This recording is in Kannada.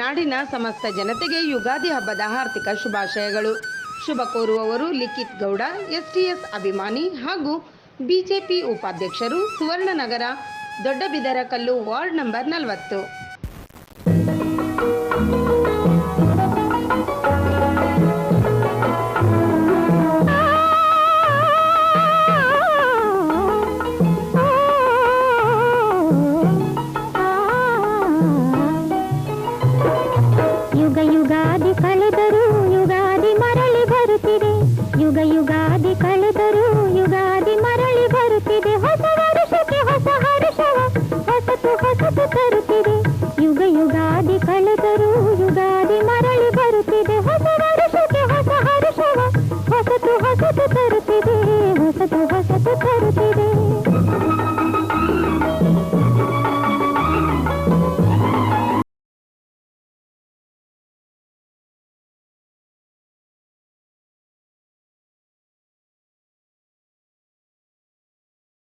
ನಾಡಿನ ಸಮಸ್ತ ಜನತೆಗೆ ಯುಗಾದಿ ಹಬ್ಬದ ಹಾರ್ದಿಕ ಶುಭಾಶಯಗಳು. ಶುಭ ಕೋರುವವರು ಲಿಖಿತ್ ಗೌಡ, ಎಸ್ಟಿಎಸ್ ಅಭಿಮಾನಿ ಹಾಗೂ ಬಿಜೆಪಿ ಉಪಾಧ್ಯಕ್ಷರು ಸುವರ್ಣನಗರ, ದೊಡ್ಡಬಿದರಕಲ್ಲು ವಾರ್ಡ್ ನಂಬರ್ ನಲವತ್ತು. అందరూ యుగాది మన